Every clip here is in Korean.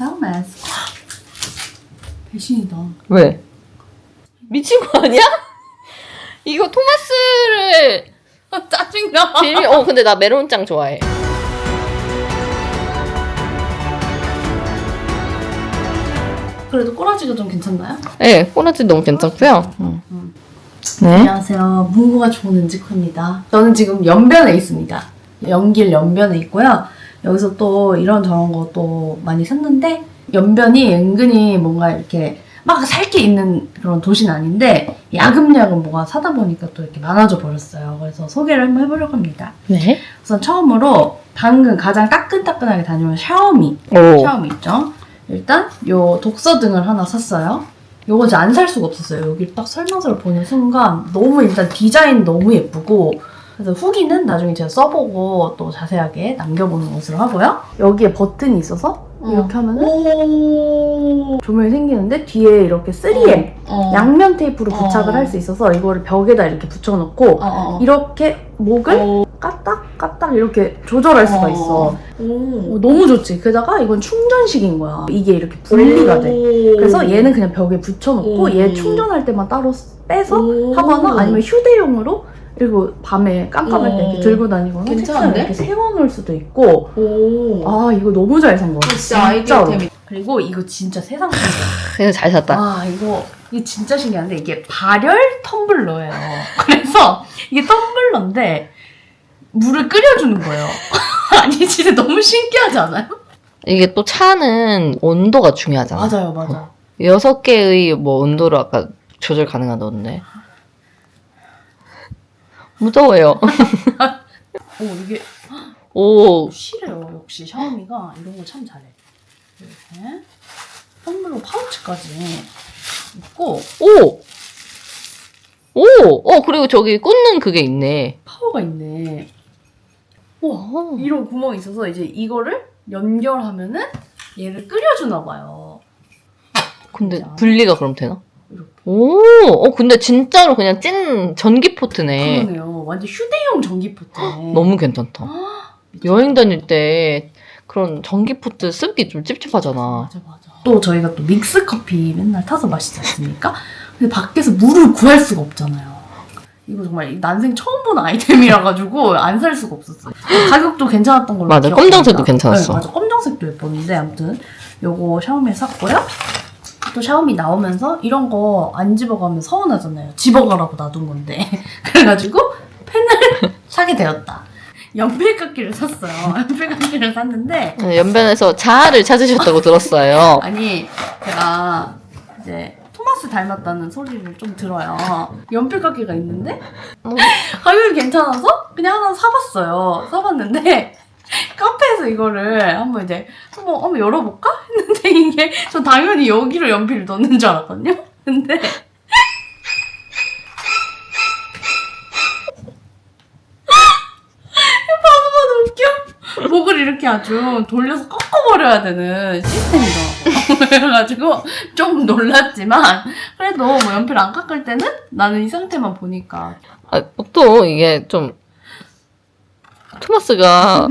토마스. 배신이다. 왜? 미친 거 아니야? 이거 토마스를 짜증나. 빌리 어 근데 나 메론짱 좋아해. 그래도 꼬라지가 좀 괜찮나요? 네, 꼬라지 너무 괜찮고요. 음. 네. 안녕하세요. 문구가 좋은 은지코입니다. 저는 지금 연변에 있습니다. 연길 연변에 있고요. 여기서 또 이런저런 거 또 많이 샀는데 연변이 은근히 뭔가 이렇게 막 살 게 있는 그런 도시는 아닌데 야금야금 뭐가 사다 보니까 또 이렇게 많아져 버렸어요. 그래서 소개를 한번 해보려고 합니다. 네. 우선 처음으로 방금 가장 따끈따끈하게 다녀온 샤오미 오. 샤오미 있죠? 일단 요 독서 등을 하나 샀어요. 요거 이제 안 살 수가 없었어요. 여기 딱 설명서를 보는 순간 너무 일단 디자인 너무 예쁘고 그래서 후기는 나중에 제가 써보고 또 자세하게 남겨보는 것으로 하고요. 여기에 버튼이 있어서 이렇게 하면은 오. 조명이 생기는데 뒤에 이렇게 3M 어. 양면 테이프로 부착을 어. 할 수 있어서 이거를 벽에다 이렇게 붙여놓고 어, 어. 이렇게 목을 어. 까딱 까딱 이렇게 조절할 수가 어. 있어. 오. 어, 너무 좋지. 게다가 이건 충전식인 거야. 이게 이렇게 분리가 돼. 그래서 얘는 그냥 벽에 붙여놓고 오. 얘 충전할 때만 따로 빼서 오. 하거나 아니면 휴대용으로 그리고 밤에 깜깜할 때 오. 이렇게 들고 다니거나 괜찮은데? 책상에 이렇게 세워놓을 수도 있고 오. 아 이거 너무 잘 산 거야 진짜 아이디어템이. 그리고 이거 진짜 세상 신기해 그래서 잘 샀다. 아 이거 이게 진짜 신기한데 이게 발열 텀블러예요 그래서 이게 텀블러인데 물을 끓여주는 거예요 아니 진짜 너무 신기하지 않아요? 이게 또 차는 온도가 중요하잖아. 맞아요 맞아 여섯 개의 뭐 온도로 아까 조절 가능하던데. 무서워요. 오 이게 오, 실해요. 역시 샤오미가 이런 거 참 잘해. 이렇게 텀블러 파우치까지 있고 오, 오, 어 그리고 저기 꽂는 그게 있네. 파워가 있네. 와 어. 이런 구멍이 있어서 이제 이거를 연결하면은 얘를 끓여주나 봐요. 근데. 분리가 그럼 되나? 오, 어 근데 진짜로 그냥 찐 전기 포트네. 그러네요. 완전 휴대용 전기 포트네. 너무 괜찮다. 여행 다닐 때 그런 전기 포트 쓰기 좀 찝찝하잖아. 맞아 맞아. 또 저희가 또 믹스 커피 맨날 타서 마시지 않습니까? 근데 밖에서 물을 구할 수가 없잖아요. 이거 정말 난생 처음 본 아이템이라 가지고 안 살 수가 없었어요. 가격도 괜찮았던 걸로 맞아, 기억합니다. 검정색도 괜찮았어. 네, 맞아, 검정색도 예뻤는데 아무튼 요거 샤오미 샀고요. 또 샤오미 나오면서 이런 거 안 집어가면 서운하잖아요. 집어가라고 놔둔 건데 그래가지고 펜을 사게 되었다. 연필깎이를 샀어요. 연필깎이를 샀는데 네, 연변에서 자아를 찾으셨다고 들었어요. 아니 제가 이제 토마스 닮았다는 소리를 좀 들어요. 연필깎이가 있는데 어. 가격이 괜찮아서 그냥 하나 사봤어요. 사봤는데 카페에서 이거를 한번 이제 한번 한번 열어볼까 했는데 이게 저 당연히 여기로 연필을 넣는 줄 알았거든요. 근데 봐도 봐도 웃겨. 목을 이렇게 아주 돌려서 꺾어버려야 되는 시스템이더라고. 그래가지고 좀 놀랐지만 그래도 뭐 연필 안 깎을 때는 나는 이 상태만 보니까 아, 또 이게 좀 토마스가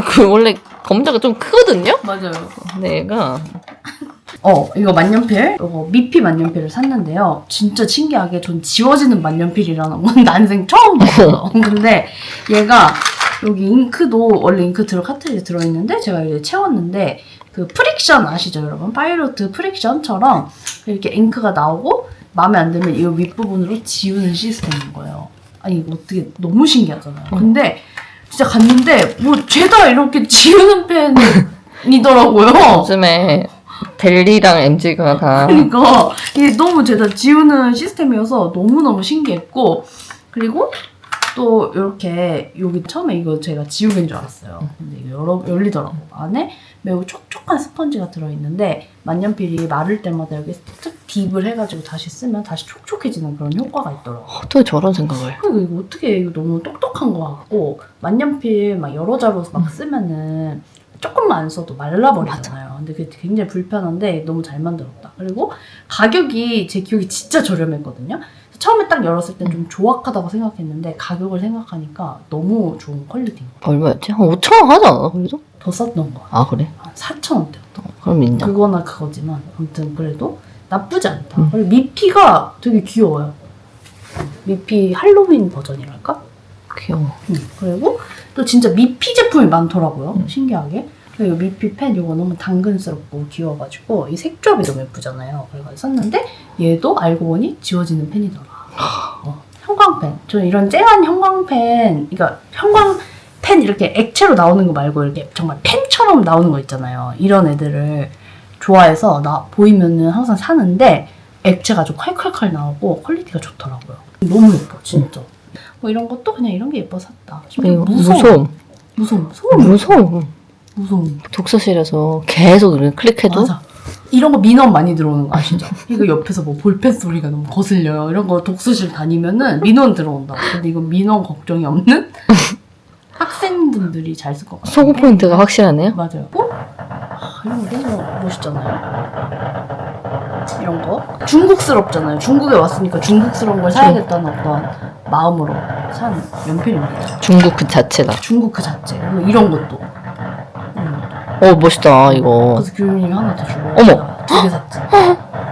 그 원래 검자가 좀 크거든요. 맞아요. 근데 얘가 어, 이거 만년필, 이거 미피 만년필을 샀는데요. 진짜 신기하게 전 지워지는 만년필이라는 건 난생 처음 봤어요. 근데 얘가 여기 잉크도 원래 잉크 들어 카트리지 들어있는데 제가 이제 채웠는데 그 프릭션 아시죠, 여러분? 파이로트 프릭션처럼 이렇게 잉크가 나오고 마음에 안 들면 이 윗부분으로 지우는 시스템인 거예요. 아니 이거 어떻게 너무 신기하잖아요. 근데 진짜 갔는데 뭐 죄다 이렇게 지우는 펜이더라고요. 요즘에 벨리랑 MG가 다 그러니까 이게 너무 제가 지우는 시스템이어서 너무너무 신기했고 그리고 또 이렇게 여기 처음에 이거 제가 지우개인 줄 알았어요. 근데 이게 열어, 열리더라고. 안에 매우 촉촉한 스펀지가 들어있는데 만년필이 마를 때마다 여기 쓱 딥을 해가지고 다시 쓰면 다시 촉촉해지는 그런 효과가 있더라고요. 어떻게 저런 생각을? 그리고 이거 어떻게 이거 너무 똑똑한 것 같고 만년필 막 여러 자로 막 쓰면은 조금만 안 써도 말라버리잖아요. 근데 그게 굉장히 불편한데 너무 잘 만들었다. 그리고 가격이 제 기억이 진짜 저렴했거든요. 처음에 딱 열었을 땐 좀 조악하다고 생각했는데 가격을 생각하니까 너무 좋은 퀄리티인 거야. 얼마였지? 한 5천 원 하지 않아? 그래도? 더 쌌던 거야. 아 그래? 한 4,000원대. 그럼 인정. 그거나 그거지만 아무튼 그래도 나쁘지 않다. 음. 그리고 미피가 되게 귀여워요. 미피 할로윈 버전이랄까? 귀여워. 음, 그리고 또 진짜 미피 제품이 많더라고요. 음. 신기하게. 그리고 미피 펜 이거 너무 당근스럽고 귀여워가지고 이 색조합이 너무 예쁘잖아요. 그래서 썼는데 얘도 알고 보니 지워지는 펜이더라. 어, 형광펜. 저는 이런 쨍한 형광펜, 그러니까 형광 펜 이렇게 액체로 나오는 거 말고 이렇게 정말 펜처럼 나오는 거 있잖아요. 이런 애들을 좋아해서 나 보이면은 항상 사는데 액체가 아주 콸콸콸 나오고 퀄리티가 좋더라고요. 너무 예뻐, 진짜. 뭐 이런 것도 그냥 이런 게 예뻐 샀다. 무서워. 무서움. 무서움. 소름. 무서워. 무서움. 독서실에서 계속 클릭해도 맞아. 이런 거 민원 많이 들어오는 거 아시죠? 이거 옆에서 뭐 볼펜 소리가 너무 거슬려요. 이런 거 독서실 다니면은 민원 들어온다고. 근데 이건 민원 걱정이 없는 학생분들이 잘 쓸 것 같아요. 소구 포인트가 확실하네요. 맞아요. 어? 아, 이런 거 너무 멋있잖아요. 이런 거. 중국스럽잖아요. 중국에 왔으니까 중국스러운 걸 사야겠다는 어떤 마음으로 산 연필입니다. 중국 그 자체다. 중국 그 자체. 그리고 이런 것도. 음. 어 멋있다 이거. 그래서 교수님이 하나 더 주고 어머! 두 개 샀지.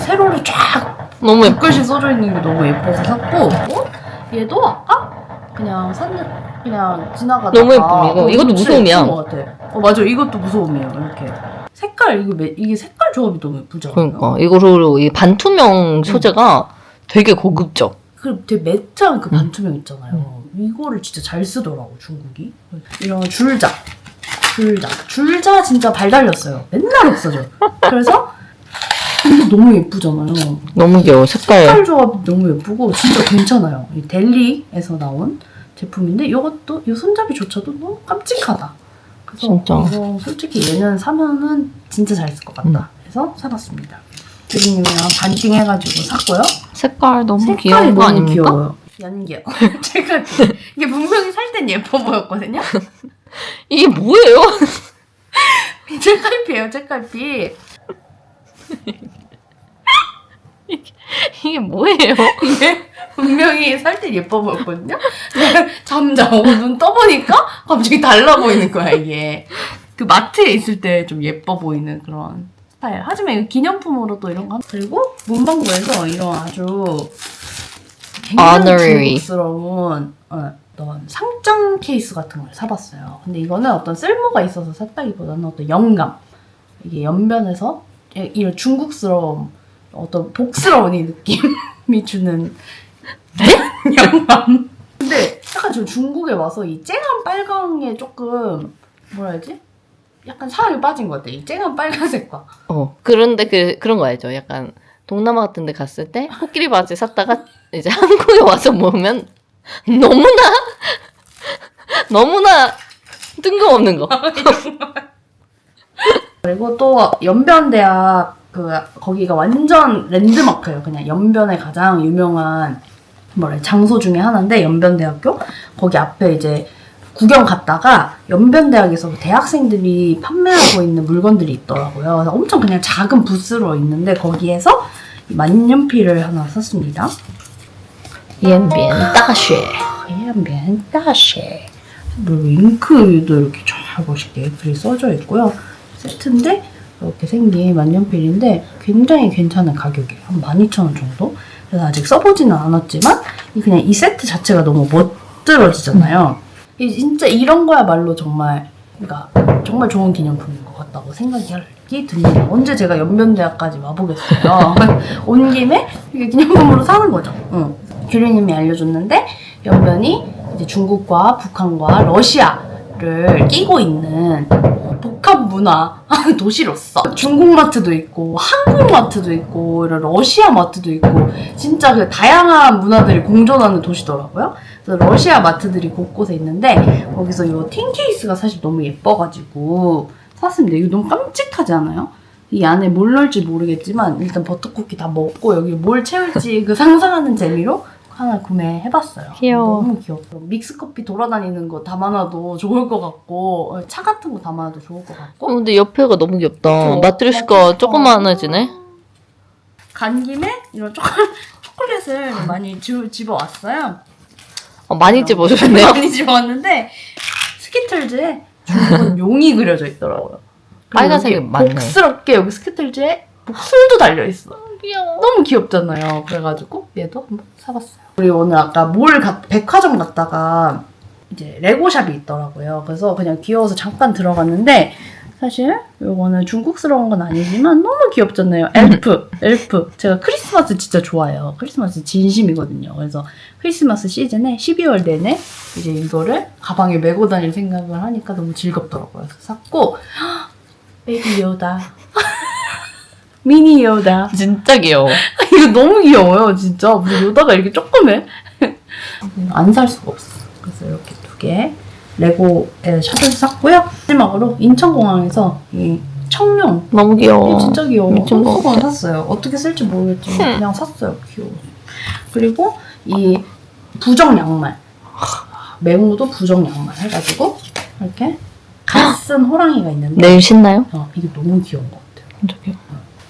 세로로 쫙 너무 예뻐. 글씨 써져 있는 게 너무 예뻐서 샀고 어? 얘도 아까 그냥 샀는 그냥 지나가다가 너무 예쁨, 이거. 어, 이것도 진짜 무서움이야. 예쁜 것 같아. 어 맞아 이것도 무서움이에요 이렇게 색깔 이거 매- 이게 색깔 조합이 너무 예쁘죠. 그러니까 이거로 이 반투명 소재가 되게 고급져. 그 되게 매트한 그 음. 반투명 있잖아요. 이거를 진짜 잘 쓰더라고 중국이. 이런 줄자, 줄자, 줄자 진짜 발 달렸어요. 맨날 없어져. 그래서 너무 예쁘잖아요. 너무 귀여워 색깔. 색깔 조합이 너무 예쁘고 진짜 괜찮아요. 이 델리에서 나온 제품인데 이것도 이 손잡이조차도 너무 깜찍하다. 그래서 진짜. 이거 솔직히 얘는 사면은 진짜 잘 쓸 것 같다. 음. 해서 사봤습니다. 주인님이랑 반띵 해가지고 샀고요. 색깔 너무 색깔이 귀여운 거 너무 아닙니까? 귀여워요. 연기요. 제가 이게 분명히 살 땐 예뻐 보였거든요. 이게 뭐예요? 책갈피예요, 책갈피. 이게 뭐예요? 이게 분명히 살 때 예뻐 보였거든요. 잠자고 눈 떠보니까 갑자기 달라 보이는 거야 이게. 그 마트에 있을 때 좀 예뻐 보이는 그런 스타일. 하지만 이거 기념품으로 또 이런 거. 그리고 문방구에서 이런 아주 굉장히. 중국스러운 어, 어떤 상장 케이스 같은 걸 사봤어요. 근데 이거는 어떤 쓸모가 있어서 샀다기보다는 어떤 영감. 이게 연변에서 이- 이런 중국스러움, 어떤 복스러운 이 느낌이 주는 영감. 근데 약간 저 중국에 와서 이 쨍한 빨강에 조금 뭐라 해야지? 약간 사랑에 빠진 것 같아. 이 쨍한 빨간색과. 어 그런데 그 그런 거 알죠? 약간 동남아 같은 데 갔을 때 코끼리 바지 샀다가 이제 한국에 와서 보면 너무나 너무나 뜬금없는 거. 그리고 또 연변대학 그 거기가 완전 랜드마크예요. 그냥 연변에 가장 유명한 뭐래 장소 중에 하나인데 연변대학교 거기 앞에 이제 구경 갔다가 연변대학에서 그 대학생들이 판매하고 있는 물건들이 있더라고요. 그래서 엄청 그냥 작은 부스로 있는데 거기에서 이 만년필을 하나 샀습니다. 延边大学 연변 다쉐 그리고 잉크도 이렇게 쫙 멋있게 글이 써져 있고요. 세트인데 이렇게 생긴 만년필인데 굉장히 괜찮은 가격이에요. 한 12,000원 정도? 그래서 아직 써보지는 않았지만 이 그냥 이 세트 자체가 너무 멋들어지잖아요. 이 진짜 이런 거야말로 정말 그러니까 정말 좋은 기념품인 것 같다고 생각이 듭니다. 언제 제가 연변대학까지 와보겠어요. 온 김에 이게 기념품으로 사는 거죠. 응. 규리님이 알려줬는데 연변이 이제 중국과 북한과 러시아를 끼고 있는 복합 문화 도시로서 중국 마트도 있고 한국 마트도 있고 이런 러시아 마트도 있고 진짜 그 다양한 문화들이 공존하는 도시더라고요. 그래서 러시아 마트들이 곳곳에 있는데 거기서 이 틴 케이스가 사실 너무 예뻐가지고 샀습니다. 이거 너무 깜찍하지 않아요? 이 안에 뭘 넣을지 모르겠지만 일단 버터쿠키 다 먹고 여기 뭘 채울지 그 상상하는 재미로 하나 구매해봤어요. 귀여워. 너무 귀엽고 믹스 커피 돌아다니는 거 담아놔도 좋을 것 같고 어, 차 같은 거 담아놔도 좋을 것 같고 어, 근데 옆에가 너무 귀엽다. 마트리스카. 조그만해지네. 간 김에 이런 조금 초콜릿을 많이 주, 집어왔어요. 어, 많이 집어주셨네요. 많이 집어왔는데 스키틀즈에 중국은 용이 그려져 있더라고요. 빨간색이 많네. 복스럽게 여기 스키틀즈에 목술도 달려 있어. 귀여워. 너무 귀엽잖아요. 그래가지고 얘도 한번 사봤어요. 그리고 오늘 아까 몰 가, 백화점 갔다가 이제 레고샵이 있더라고요. 그래서 그냥 귀여워서 잠깐 들어갔는데 사실 요거는 중국스러운 건 아니지만 너무 귀엽잖아요. 엘프, 엘프. 제가 크리스마스 진짜 좋아해요. 크리스마스 진심이거든요. 그래서 크리스마스 시즌에 12월 내내 이제 이거를 가방에 메고 다닐 생각을 하니까 너무 즐겁더라고요. 그래서 샀고 베이비 요다. 미니 요다. 진짜 귀여워. 이거 너무 귀여워요, 진짜. 무슨 요다가 이렇게 조그매. 안 살 수가 없어. 그래서 이렇게 두 개. 레고에 샷을 샀고요. 마지막으로 인천공항에서 이 청룡. 너무 귀여워. 이게 진짜 귀여워. 미친 것 한꺼번에 같아. 샀어요. 어떻게 쓸지 모르겠지만 그냥 샀어요. 귀여워. 그리고 이 부정 양말. 메모도 부정 양말 해가지고 이렇게 갓 쓴 호랑이가 있는데 내일 신나요? 어, 이게 너무 귀여운 것 같아요. 진짜 귀여워.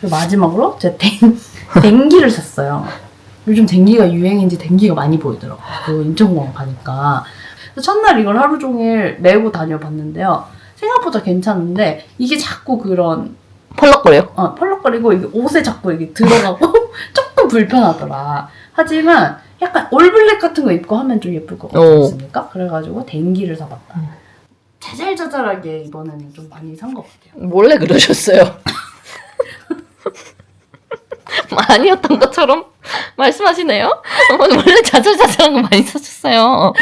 그리고 마지막으로 제가 댕, 댕기를 샀어요. 요즘 댕기가 유행인지 댕기가 많이 보이더라고요. 그 인천공항 가니까. 첫날 이걸 하루 종일 메고 다녀봤는데요. 생각보다 괜찮은데 이게 자꾸 그런 펄럭거려요. 어, 펄럭거리고 이게 옷에 자꾸 이게 들어가고 조금 불편하더라. 하지만 약간 올블랙 같은 거 입고 하면 좀 예쁠 것 같지 오. 않습니까? 그래가지고 댕기를 사봤다. 음. 자잘자잘하게 이번에는 좀 많이 산 것 같아요. 몰래 그러셨어요. 아니었던 것처럼 말씀하시네요. 원래 자잘자잘한 거 많이 사셨어요.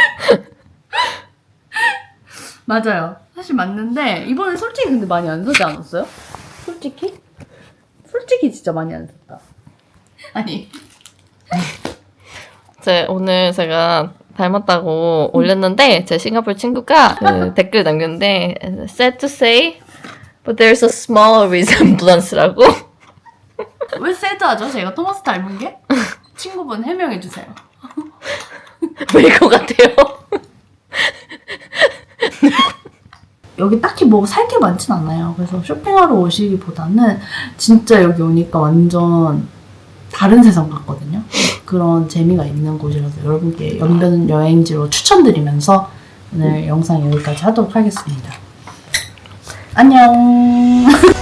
맞아요. 사실 맞는데 이번에 솔직히 근데 많이 안 사지 않았어요? 솔직히? 솔직히 진짜 많이 안 샀다. 아니 제 오늘 제가 닮았다고 올렸는데 제 싱가포르 친구가 그 댓글 남겼는데 sad to say but there's a small resemblance라고 왜 새드하죠? 제가 토마스 닮은 게? 친구분 해명해 주세요. 왜일 것 같아요. 여기 딱히 뭐 살 게 많진 않아요. 그래서 쇼핑하러 오시기보다는 진짜 여기 오니까 완전 다른 세상 같거든요. 그런 재미가 있는 곳이라서 여러분께 연변 여행지로 추천드리면서 오늘 영상 여기까지 하도록 하겠습니다. 안녕.